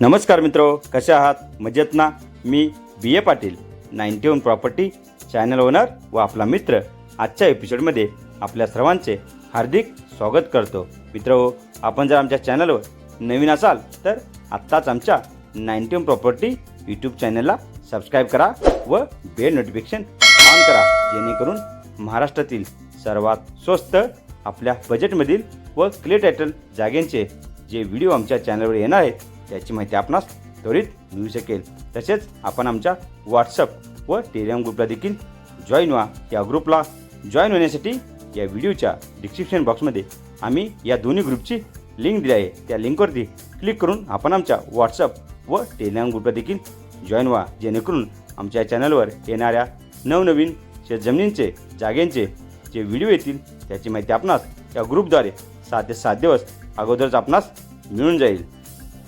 नमस्कार मित्रो कसे आहात? मजेत ना? मी B A Patil ninety one property channel owner व आपला मित्र आजच्या एपिसोडमध्ये आपल्या सर्वांचे हार्दिक स्वागत करतो. मित्र आपण जर आमच्या चॅनलवर नवीन असाल तर आत्ताच आमच्या नाईन्टी वन प्रॉपर्टी यूट्यूब चॅनलला सबस्क्राईब करा व बेल नोटिफिकेशन ऑन करा जेणेकरून महाराष्ट्रातील सर्वात स्वस्त आपल्या बजेटमधील व क्लिअर टायटल जागेंचे जे व्हिडिओ आमच्या चॅनलवर येणार आहेत त्याची माहिती आपणास त्वरित मिळू शकेल. तसेच आपण आमच्या व्हॉट्सअप व टेलिग्राम ग्रुपला देखील जॉईन व्हा. या ग्रुपला जॉईन होण्यासाठी या व्हिडिओच्या डिस्क्रिप्शन बॉक्समध्ये आम्ही या दोन्ही ग्रुपची लिंक दिली आहे. त्या लिंकवरती क्लिक करून आपण आमच्या व्हॉट्सअप व टेलिग्राम ग्रुपला देखील जॉईन व्हा. जेणेकरून आमच्या चॅनलवर येणाऱ्या नवनवीन शेतजमिनींचे जागेंचे जे व्हिडिओ येतील त्याची माहिती आपणास या ग्रुपद्वारे सात ते सात दिवस अगोदरच आपणास मिळून जाईल.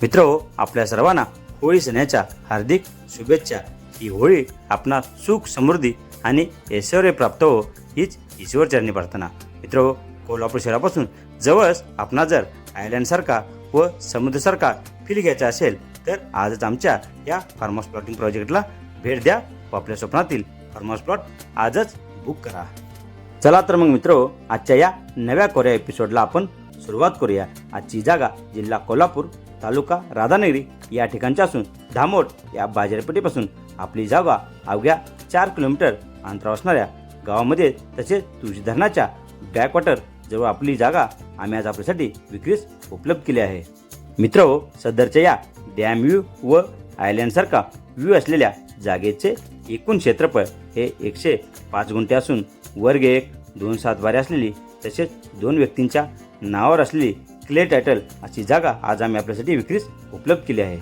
मित्र आपल्या सर्वांना होळी सणाच्या हार्दिक शुभेच्छा. ही होळी आपणा सुख समृद्धी आणि ऐश्वर प्राप्त हो हीच ईश्वरचरणी प्रार्थना. मित्र कोल्हापूर शहरापासून जवळच आपणा जर आयलँडसारखा व समुद्रसारखा फील घ्यायचा असेल तर आजच आमच्या या फार्मास प्लॉटिंग प्रोजेक्टला भेट द्या व आपल्या स्वप्नातील फार्मास प्लॉट आजच बुक करा. चला तर मग मित्र आजच्या या नव्या कोऱ्या एपिसोडला आपण सुरुवात करूया. आजची जागा जिल्हा कोल्हापूर तालुका राधानगरी या ठिकाणच्या असून धामोट या बाजारपेठेपासून आपली जागा अवघ्या चार किलोमीटर अंतरावर असणाऱ्या गावामध्ये तसेच तुळशी धरणाच्या बॅकवॉटर जवळ आपली जागा आम्ही आज आपल्यासाठी विक्रीस उपलब्ध केली आहे. मित्र हो, सदरच्या या डॅम व्ह्यू व आयलँडसारखा व्ह्यू असलेल्या जागेचे एकूण क्षेत्रफळ हे एकशे पाच गुंठे असून वर्ग एक दोन सात बारे असलेली तसेच दोन व्यक्तींच्या नावावर असलेली क्ले टायटल अशी जागा आज आम्ही आपल्यासाठी विक्रीस उपलब्ध केली आहे.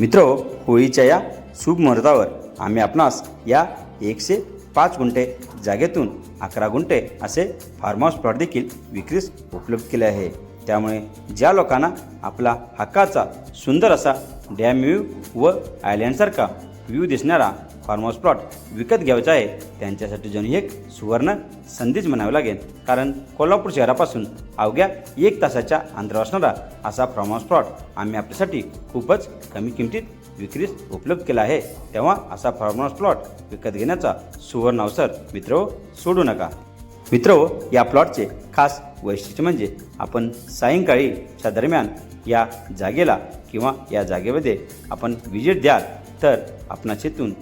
मित्र होळीच्या या शुभ मुहूर्तावर आम्ही आपणास या एकशे पाच गुंठे जागेतून अकरा गुंठे असे फार्म हाऊस प्लॉट देखील विक्रीस उपलब्ध केले आहे. त्यामुळे ज्या लोकांना आपला हक्काचा सुंदर असा डॅम व्ह्यू व आयलँडसारखा व्ह्यू दिसणारा फार्महाऊस प्लॉट विकत घ्यायचा आहे. त्यांच्यासाठी जणू एक सुवर्ण संधीच म्हणावी लागेल. कारण कोल्हापूर शहरापासून अवघ्या एक तासाच्या अंतरावर असणारा असा फार्महाऊस प्लॉट आम्ही आपल्यासाठी खूपच कमी किमतीत विक्रीस उपलब्ध केला आहे. तेव्हा असा फार्महाऊस प्लॉट विकत घेण्याचा सुवर्ण अवसर मित्र सोडू नका. मित्र या प्लॉटचे खास वैशिष्ट्य म्हणजे आपण सायंकाळीच्या दरम्यान या जागेला किंवा या जागेमध्ये आपण विजिट द्याल तर आपणास येथून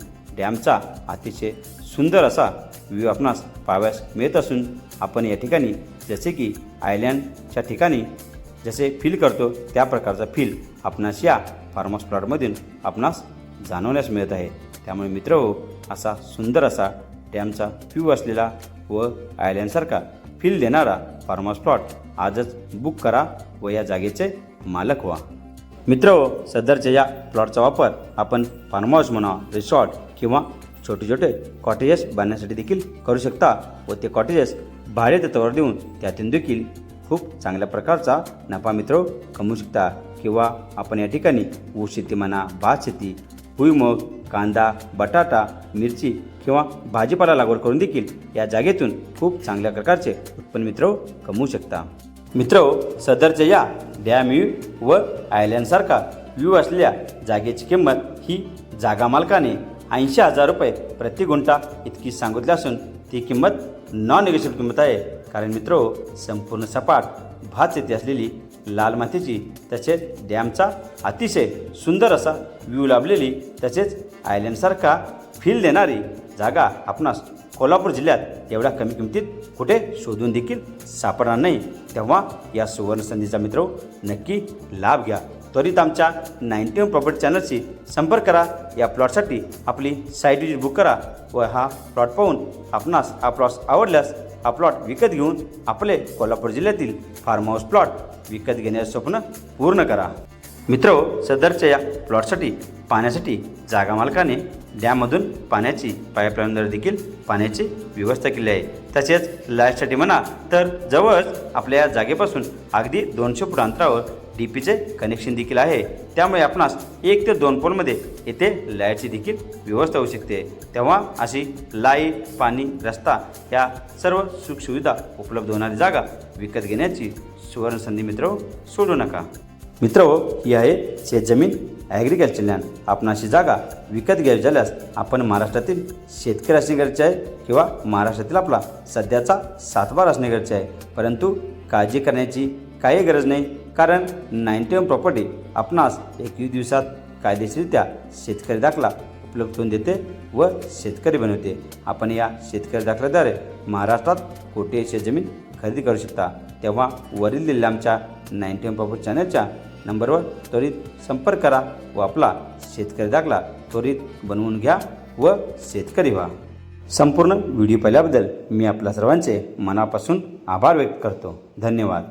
डॅमचा अतिशय सुंदर असा व्ह्यू आपणास पाहाव्यास मिळत असून आपण या ठिकाणी जसे की आयलँडच्या ठिकाणी जसे फील करतो त्या प्रकारचा फील आपणास या फार्म प्लॉटमधून आपणास जाणवण्यास मिळत आहे. त्यामुळे मित्र हो असा सुंदर असा डॅमचा व्ह्यू असलेला व आयलँडसारखा फील देणारा फार्म प्लॉट आजच बुक करा व या जागेचे मालक व्हा. मित्र सदरच्या या प्लॉटचा वापर आपण फार्म हाऊस म्हणा रिसॉर्ट किंवा छोटे छोटे कॉटेजेस बांधण्यासाठी देखील करू शकता व ते कॉटेजेस भाडे तत्वावर देऊन त्यातून देखील खूप चांगल्या प्रकारचा नफा मित्र कमवू शकता. किंवा आपण या ठिकाणी ऊस शेती म्हणा भात शेती भुईमग कांदा बटाटा मिरची किंवा भाजीपाला लागवड करून देखील या जागेतून खूप चांगल्या प्रकारचे उत्पन्न मित्र कमवू शकता. मित्र सदरच्या या डॅम व्ह्यू व आयलँडसारखा व्यू असलेल्या जागेची किंमत ही जागा मालकाने ऐंशी हजार रुपये प्रति गुंठा इतकी सांगितली असून ती किंमत नॉन निगेशिबल किंमत आहे. कारण मित्र संपूर्ण सपाट भात शेती असलेली लाल मातीची तसेच डॅमचा अतिशय सुंदर असा व्ह्यू लाभलेली तसेच आयलँडसारखा फील देणारी जागा आपणास कोल्हापूर जिल्ह्यात एवढ्या कमी किमतीत कुठे शोधून देखील सापडणार नाही. तेव्हा या सुवर्ण संधीचा मित्र नक्की लाभ घ्या. त्वरित आमच्या नाईन्टी वन प्रॉपर्टी चॅनलशी संपर्क करा. या प्लॉटसाठी आपली साईट विजिट बुक करा व हा प्लॉट पाहून आपणास हा प्लॉट आवडल्यास हा प्लॉट विकत घेऊन आपले कोल्हापूर जिल्ह्यातील फार्म हाऊस प्लॉट विकत घेण्याचे स्वप्न पूर्ण करा. मित्र हो, सदरच्या या प्लॉटसाठी पाण्यासाठी जागा मालकाने डॅममधून पाण्याची पाईपलाईनद्वारे देखील पाण्याची व्यवस्था केली आहे. तसेच लाईटसाठी म्हणा तर जवळच आपल्या या जागेपासून अगदी दोनशे फूट अंतरावर डी पीचे कनेक्शन देखील आहे. त्यामुळे आपणास एक ते दोन पोलमध्ये येथे लाईटची देखील व्यवस्था होऊ शकते. तेव्हा अशी लाइट पाणी रस्ता या सर्व सुखसुविधा उपलब्ध होणारी जागा विकत घेण्याची सुवर्ण संधी मित्र सोडू नका. मित्र हो ही आहे शेतजमीन ॲग्रिकल्चर आपणाशी जागा विकत घ्यावी झाल्यास आपण महाराष्ट्रातील शेतकरी असणे गरजेचे आहे किंवा महाराष्ट्रातील आपला सध्याचा सातबार असणे गरजेचे आहे. परंतु काळजी करण्याची काही गरज नाही. कारण नाईन्टी वन प्रॉपर्टी आपणास एकवीस दिवसात कायदेशीररित्या शेतकरी दाखला उपलब्ध करून देते व शेतकरी बनवते. आपण या शेतकरी दाखल्याद्वारे महाराष्ट्रात कोटी शेतजमीन खरेदी करू शकता. तेव्हा वरील दिलेल्या आमच्या नाईन्टी वन प्रॉपर्टी चॅनलच्या नंबरवर त्वरित संपर्क करा व आपला शेतकरी दाखला त्वरित बनवून घ्या व शेतकरी व्हा. संपूर्ण व्हिडिओ पाहिल्याबद्दल मी आपल्या सर्वांचे मनापासून आभार व्यक्त करतो. धन्यवाद.